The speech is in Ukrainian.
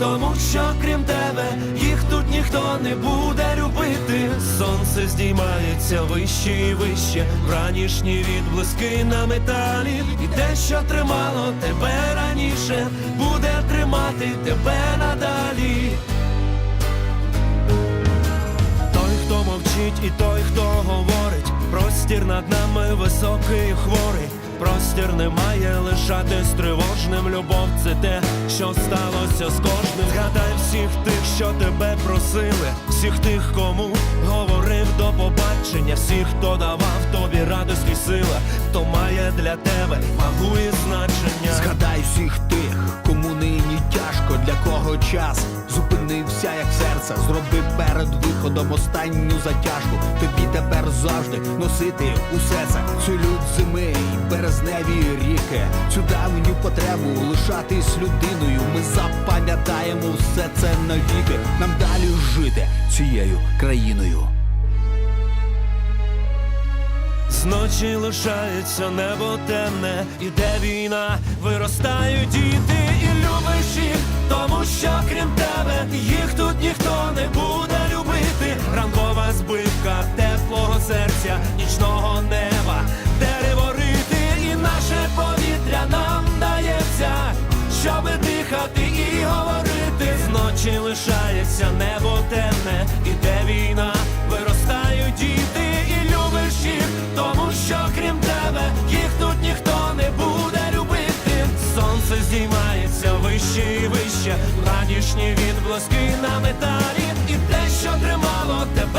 тому що крім тебе їх тут ніхто не буде любити. Сонце здіймається вище і вище, вранішні відблиски на металі, і те, що тримало тебе раніше, буде тримати тебе надалі. Той, хто мовчить, і той, хто говорить, простір над нами високий і хворий. Простір не має лишатись тривожним. Любов це те, що сталося з кожним. Згадай всіх тих, що тебе просили, всіх тих, кому говорив до побачення, всіх, хто давав тобі радість і сила, хто має для тебе вагу і значення. Згадай всіх тих, кому нині тяжко, для кого час зупинився, як серце. Зроби перед виходом останню затяжку. Тобі тепер завжди носити усе це. Цю лють зими березневі ріки. Цю давню потребу лишатись людиною. Ми запам'ятаємо все це навіки. Нам далі жити цією країною. Зночі лишається небо темне, іде війна, виростають діти і любиш їх, тому що крім тебе їх тут ніхто не буде любити. Ранкова збивка теплого серця, нічного неба, Зночі лишається небо темне, іде війна, виростають діти і любиш їх, тому що крім тебе їх тут ніхто не буде любити. Сонце здіймається вище і вище, ранішні відблиски на металі, і те, що тримало тебе